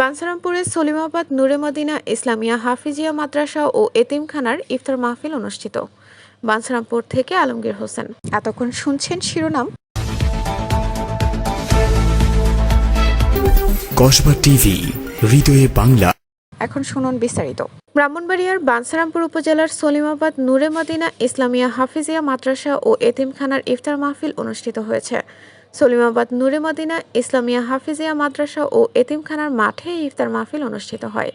বানসারামপুরের সলিমাবাদ নূরে মদিনা ইসলামিয়া হাফিজিয়া মাদ্রাসা ও এতিমখানার ইফতার মাহফিল অনুষ্ঠিত। বানসারামপুর থেকে আলমগীর হোসেন। এতক্ষণ শুনছেন শিরোনাম। কসবা টিভি হৃদয়ে বাংলা। এখন শুনুন বিস্তারিত। ব্রাহ্মণবাড়িয়ার বানসারামপুর উপজেলার সলিমাবাদ নূরে মদিনা ইসলামিয়া হাফিজিয়া মাদ্রাসা ও এতিমখানার ইফতার মাহফিল অনুষ্ঠিত হয়েছে। সলিমাবাদ নূরে মদিনা, ইসলামিয়া হাফিজিয়া মাদ্রাসা ও এতিমখানার মাঠে ইফতার মাহফিল অনুষ্ঠিত হয়।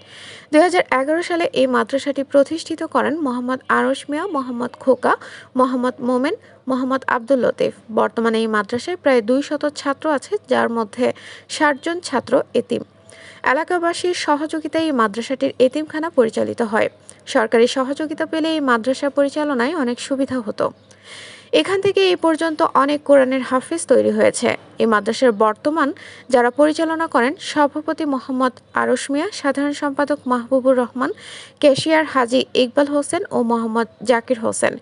দুই হাজার এগারো সালে এই মাদ্রাসাটি প্রতিষ্ঠিত করেন মোহাম্মদ আরশ মিয়া, মোহাম্মদ খোকা, মোহাম্মদ মোমেন, মোহাম্মদ আব্দুল লতিফ। বর্তমানে এই মাদ্রাসায় প্রায় দুই শত ছাত্র আছে, যার মধ্যে ষাটজন ছাত্র এতিম। এলাকাবাসীর সহযোগিতায় এই মাদ্রাসাটির এতিমখানা পরিচালিত হয়। সরকারি সহযোগিতা পেলে এই মাদ্রাসা পরিচালনায় অনেক সুবিধা হতো। এখান থেকে এই পর্যন্ত অনেক কোরআনের হাফিজ তৈরি হয়েছে। এই মাদ্রাসার বর্তমান যারা পরিচালনা করেন, সভাপতি মোহাম্মদ আরশ মিয়া, সাধারণ সম্পাদক মাহবুবুর রহমান, ক্যাশিয়ার হাজি ইকবাল হোসেন ও মোহাম্মদ জাকির হোসেন।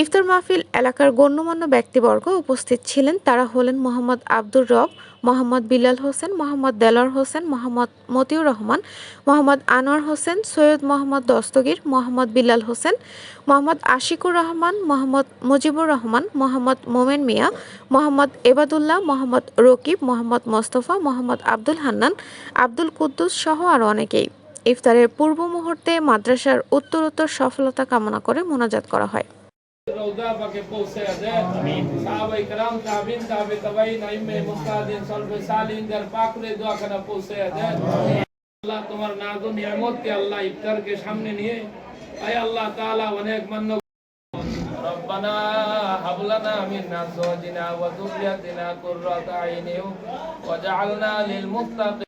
ইফতার মাহফিল এলাকার গণ্যমান্য ব্যক্তিবর্গ উপস্থিত ছিলেন। তারা হলেন মোহাম্মদ আব্দুর রব, মোহাম্মদ বিলাল হোসেন, মোহাম্মদ দেলোয়ার হোসেন, মোহাম্মদ মতিউর রহমান, মোহাম্মদ আনোয়ার হোসেন, সৈয়দ মোহাম্মদ দস্তগীর, মোহাম্মদ বিলাল হোসেন, মোহাম্মদ আশিকুর রহমান, মোহাম্মদ মুজিবুর রহমান, মোহাম্মদ মোমেন মিয়া, মোহাম্মদ এবাদুল্লাহ, মোহাম্মদ রকিব, মোহাম্মদ মোস্তফা, মোহাম্মদ আব্দুল হান্নান, আব্দুল কুদ্দুস সহ আরও অনেকেই। ইফতারের পূর্ব মুহূর্তে মাদ্রাসার উত্তরোত্তর সফলতা কামনা করে মোনাজাত করা হয়। রওজা পাকে পৌঁছে দেয় সাহাবাই کرام তাবিন তাবে তাবাইন আইমে মুস্তাদিন সলবে সালিন যার পাকরে দোয়া খানা পৌঁছে দেয় আল্লাহ তোমার নাজ ও নিয়ামত কে আল্লাহ ইফতার के সামনে নিয়ে আয় আল্লাহ তাআলা অনেক মান্য ربنا هب لنا من ازواجنا وذرياتنا قرة اعين واجعلنا للمتقين